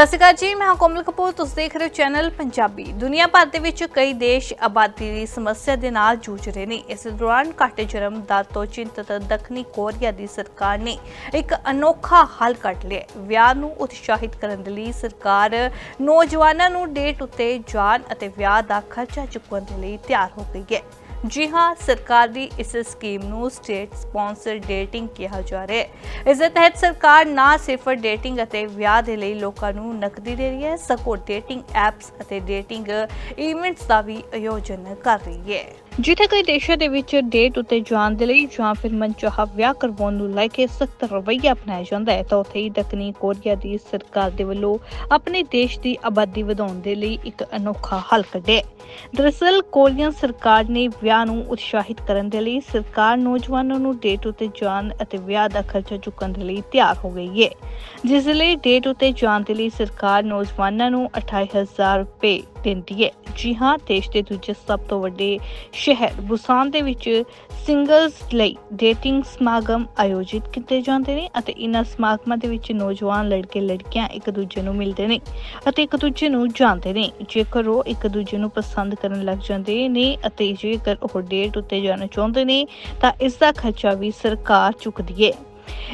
ਸਤਿ ਸ਼੍ਰੀ ਅਕਾਲ ਜੀ, ਮੈਂ ਕੋਮਲ ਕਪੂਰ, ਤੁਸੀਂ ਦੇਖ ਰਹੇ ਹੋ ਚੈਨਲ ਪੰਜਾਬੀ। ਦੁਨੀਆ ਭਰ ਦੇ ਵਿੱਚ ਕਈ ਦੇਸ਼ ਆਬਾਦੀ ਦੀ ਸਮੱਸਿਆ ਦੇ ਨਾਲ ਜੂਝ ਰਹੇ ਨੇ। ਇਸ ਦੌਰਾਨ ਘੱਟ ਜਨਮ ਦਰ ਤੋਂ ਚਿੰਤਤ ਦੱਖਣੀ ਕੋਰੀਆ ਦੀ ਸਰਕਾਰ ਨੇ ਇੱਕ ਅਨੋਖਾ ਹੱਲ ਕੱਢ ਲਿਆ ਵਿਆਹ ਨੂੰ ਉਤਸ਼ਾਹਿਤ ਕਰਨ ਦੇ ਲਈ ਸਰਕਾਰ ਨੌਜਵਾਨਾਂ ਨੂੰ ਡੇਟ ਉੱਤੇ ਜਾਣ ਅਤੇ ਵਿਆਹ ਦਾ ਖਰਚਾ ਚੁੱਕਣ ਦੇ ਲਈ ਤਿਆਰ ਹੋ ਗਈ ਹੈ। ਜੀ ਹਾਂ, ਸਰਕਾਰ ਦੀ ਇਸ ਸਕੀਮ ਨੂੰ ਸਟੇਟ ਸਪਾਂਸਰ ਡੇਟਿੰਗ ਕਿਹਾ ਜਾ ਰਿਹਾ ਹੈ। ਇਸ ਦੇ ਤਹਿਤ ਸਰਕਾਰ ਨਾ ਸਿਰਫ ਡੇਟਿੰਗ ਅਤੇ ਵਿਆਹ ਦੇ ਲਈ ਲੋਕਾਂ ਨੂੰ ਨਕਦੀ ਦੇ ਰਹੀ ਹੈ, ਸਗੋਂ ਡੇਟਿੰਗ ਐਪਸ ਅਤੇ ਡੇਟਿੰਗ ਇਵੈਂਟਸ ਦਾ ਵੀ ਆਯੋਜਨ ਕਰ ਰਹੀ ਹੈ। ਜਿੱਥੇ ਕਈ ਦੇਸ਼ਾਂ ਦੇ ਵਿੱਚ ਡੇਟ ਉੱਤੇ ਜਾਣ ਦੇ ਲਈ ਜਾਂ ਫਿਰ ਮਨਚਾਹਾ ਵਿਆਹ ਕਰਵਾਉਣ ਨੂੰ ਲੈ ਕੇ ਸਖਤ ਰਵੱਈਆ ਅਪਣਾਇਆ ਜਾਂਦਾ ਹੈ, ਤਾਂ ਉੱਥੇ ਹੀ ਦੱਖਣੀ ਕੋਰੀਆ ਦੀ ਸਰਕਾਰ ਦੇ ਵੱਲੋਂ ਆਪਣੇ ਦੇਸ਼ ਦੀ ਆਬਾਦੀ ਵਧਾਉਣ ਦੇ ਲਈ ਇੱਕ ਅਨੋਖਾ ਹੱਲ ਕੱਢਿਆ ਦਰਅਸਲ ਕੋਰੀਅਨ ਸਰਕਾਰ ਨੇ ਵਿਆਹ ਨੂੰ ਉਤਸ਼ਾਹਿਤ ਕਰਨ ਦੇ ਲਈ ਸਰਕਾਰ ਨੌਜਵਾਨਾਂ ਨੂੰ ਡੇਟ ਉੱਤੇ ਜਾਣ ਅਤੇ ਵਿਆਹ ਦਾ ਖਰਚਾ ਚੁੱਕਣ ਦੇ ਲਈ ਤਿਆਰ ਹੋ ਗਈ ਹੈ। ਜਿਸ ਲਈ ਡੇਟ ਉੱਤੇ ਜਾਣ ਦੇ ਲਈ ਸਰਕਾਰ ਨੌਜਵਾਨਾਂ ਨੂੰ 28000 ਰੁਪਏ ਦਿੰਦੀ ਹੈ। ਜੀ ਹਾਂ, ਦੇਸ਼ ਦੇ ਦੂਜੇ ਸਭ ਤੋਂ ਵੱਡੇ ਸ਼ਹਿਰ ਬੁਸਾਨ ਦੇ ਵਿੱਚ ਸਿੰਗਲਸ ਲਈ ਡੇਟਿੰਗ ਸਮਾਗਮ ਆਯੋਜਿਤ ਕੀਤੇ ਜਾਂਦੇ ਨੇ ਅਤੇ ਇਹਨਾਂ ਸਮਾਗਮਾਂ ਦੇ ਵਿੱਚ ਨੌਜਵਾਨ ਲੜਕੇ ਲੜਕੀਆਂ ਇੱਕ ਦੂਜੇ ਨੂੰ ਮਿਲਦੇ ਨੇ ਅਤੇ ਇੱਕ ਦੂਜੇ ਨੂੰ ਜਾਣਦੇ ਨੇ। ਜੇਕਰ ਉਹ ਇੱਕ ਦੂਜੇ ਨੂੰ ਪਸੰਦ ਕਰਨ ਲੱਗ ਜਾਂਦੇ ਨੇ ਅਤੇ ਜੇਕਰ ਉਹ ਡੇਟ ਉੱਤੇ ਜਾਣਾ ਚਾਹੁੰਦੇ ਨੇ ਤਾਂ ਇਸ ਦਾ ਖਰਚਾ ਵੀ ਸਰਕਾਰ ਚੁੱਕਦੀ ਹੈ।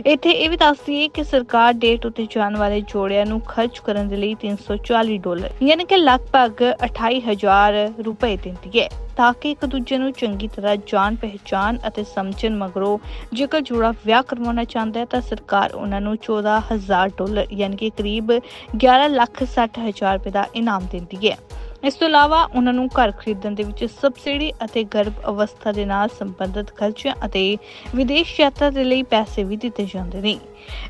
ਇੱਥੇ ਇਹ ਵੀ ਦੱਸਦੀ ਹੈ ਕਿ ਸਰਕਾਰ ਡੇਟ ਉੱਤੇ ਜਾਣ ਵਾਲੇ ਜੋੜਿਆਂ ਨੂੰ ਖਰਚ ਕਰਨ ਦੇ ਲਈ 340 ਡਾਲਰ, ਯਾਨੀ ਕਿ ਲਗਭਗ 28000 ਰੁਪਏ ਦਿੰਦੀ ਹੈ, ਤਾਂ ਕਿ ਇੱਕ ਦੂਜੇ ਨੂੰ ਚੰਗੀ ਤਰ੍ਹਾਂ ਜਾਣ ਪਹਿਚਾਨ ਅਤੇ ਸਮਝਣ ਮਗਰੋਂ ਜੇਕਰ ਜੋੜਾ ਵਿਆਹ ਕਰਵਾਉਣਾ ਚਾਹੁੰਦਾ ਹੈ, ਤਾਂ ਸਰਕਾਰ ਉਹਨਾਂ ਨੂੰ 14000 ਡਾਲਰ, ਯਾਨੀ ਕਿ ਕਰੀਬ 11 ਲੱਖ 60 ਹਜ਼ਾਰ ਰੁਪਏ ਦਾ ਇਨਾਮ ਦਿੰਦੀ ਹੈ। ਇਸ ਤੋਂ ਇਲਾਵਾ ਉਹਨਾਂ ਨੂੰ ਘਰ ਖਰੀਦਣ ਦੇ ਵਿੱਚ ਸਬਸਿਡੀ ਅਤੇ ਗਰਭ ਅਵਸਥਾ ਦੇ ਨਾਲ ਸੰਬੰਧਿਤ ਖਰਚਿਆਂ ਅਤੇ ਵਿਦੇਸ਼ ਯਾਤਰਾ ਦੇ ਲਈ ਪੈਸੇ ਵੀ ਦਿੱਤੇ ਜਾਂਦੇ ਨੇ।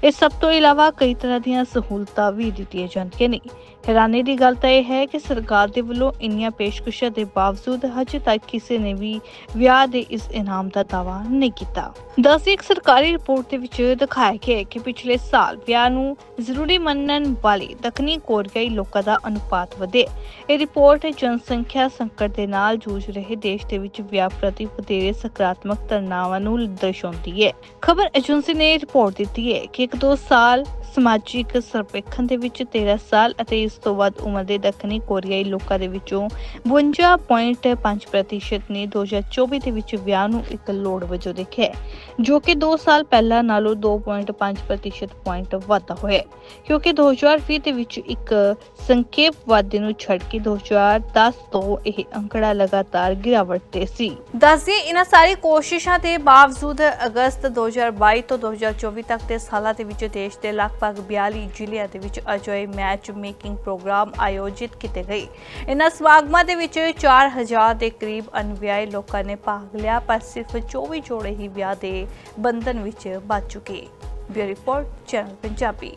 ਇਸ ਸਭ ਤੋਂ ਇਲਾਵਾ ਕਈ ਤਰ੍ਹਾਂ ਦੀਆਂ ਸਹੂਲਤਾਂ ਵੀ ਦਿੱਤੀਆਂ ਜਾਂਦੀਆਂ ਨੇ। ਹੈਰਾਨੀ ਦੀ ਗੱਲ ਤਾਂ ਇਹ ਹੈ ਕਿ ਸਰਕਾਰ ਦੇ ਵੱਲੋਂ ਇੰਨੀਆਂ ਪੇਸ਼ਕਸ਼ਾਂ ਦੇ ਬਾਵਜੂਦ ਹਜੇ ਤੱਕ ਕਿਸੇ ਨੇ ਵੀ ਵਿਆਹ ਦੇ ਇਸ ਇਨਾਮ ਦਾ ਦਾਅਵਾ ਨਹੀਂ ਕੀਤਾ। ਦੱਸਦੀ ਇੱਕ ਸਰਕਾਰੀ ਰਿਪੋਰਟ ਦੇ ਵਿੱਚ ਦਿਖਾਇਆ ਗਿਆ ਹੈ ਕਿ ਪਿਛਲੇ ਸਾਲ ਵਿਆਹ ਨੂੰ ਜ਼ਰੂਰੀ ਮੰਨਣ ਵਾਲੇ ਦੱਖਣੀ ਕੋਰੀਆਈ ਲੋਕਾਂ ਦਾ ਅਨੁਪਾਤ ਵਧਿਆ ਇਹ ਰਿਪੋਰਟ ਜਨਸੰਖਿਆ ਸੰਕਟ ਦੇ ਨਾਲ ਜੂਝ ਰਹੇ ਦੇਸ਼ ਦੇ ਵਿੱਚ ਵਿਆਹ ਪ੍ਰਤੀ ਵਧੇਰੇ ਸਕਾਰਾਤਮਕ ਧਾਰਨਾਵਾਂ ਨੂੰ ਦਰਸਾਉਂਦੀ ਹੈ। ਖਬਰ ਏਜੰਸੀ ਨੇ ਰਿਪੋਰਟ ਦਿੱਤੀ ਹੈ ਕਿ ਇੱਕ ਦੋ ਸਾਲ ਸਮਾਜਿਕ ਸਰਵੇਖਣ ਦੇ ਵਿੱਚ 13 ਸਾਲ ਅਤੇ ਇਸ ਤੋਂ ਵੱਧ ਉਮਰ ਦੇ ਦੱਖਣੀ ਕੋਰੀਆਈ ਲੋਕਾਂ ਦੇ ਵਿੱਚੋਂ 52.5% ਨੇ 2024 ਦੇ ਵਿੱਚ ਵਿਆਹ ਨੂੰ ਇੱਕ ਲੋੜ ਵਜੋਂ ਦੇਖਿਆ ਜੋ ਕਿ 2 ਸਾਲ ਪਹਿਲਾਂ ਨਾਲੋਂ 2.5% ਪੁਆਇੰਟ ਵਾਧਾ ਹੋਇਆ ਹੈ। ਕਿਉਂਕਿ 2020 ਦੇ ਵਿੱਚ ਇੱਕ ਸੰਖੇਪ ਵਾਧੇ ਨੂੰ ਛੱਡ ਕੇ 2010 ਤੋਂ ਇਹ ਅੰਕੜਾ ਲਗਾਤਾਰ ਗਿਰਾਵਟ ਤੇ ਸੀ ਦੱਸਦੇ, ਇਹਨਾਂ ਸਾਰੀ ਕੋਸ਼ਿਸ਼ਾਂ ਦੇ ਬਾਵਜੂਦ ਅਗਸਤ 2022 ਤੋਂ 2024 ਤੱਕ ਦੇ ਸਾਲਾਂ ਦੇ ਵਿੱਚ ਦੇਸ਼ ਦੇ ਲਗਭਗ 42 ਜ਼ਿਲ੍ਹਿਆਂ ਦੇ ਵਿੱਚ ਅਜਿਹੇ ਮੈਚ ਮੇਕਿੰਗ ਪ੍ਰੋਗਰਾਮ ਆਯੋਜਿਤ ਕੀਤੇ ਗਏ। ਇਹਨਾਂ ਸਮਾਗਮਾਂ ਦੇ ਵਿੱਚ 4000 ਦੇ ਕਰੀਬ ਅਨਵਿਆਹੇ ਲੋਕਾਂ ਨੇ ਭਾਗ ਲਿਆ, ਪਰ ਸਿਰਫ 24 ਜੋੜੇ ਹੀ ਵਿਆਹ ਦੇ ਬੰਧਨ ਵਿੱਚ ਬਚ ਚੁੱਕੇ। Bureau report, channel Punjabi.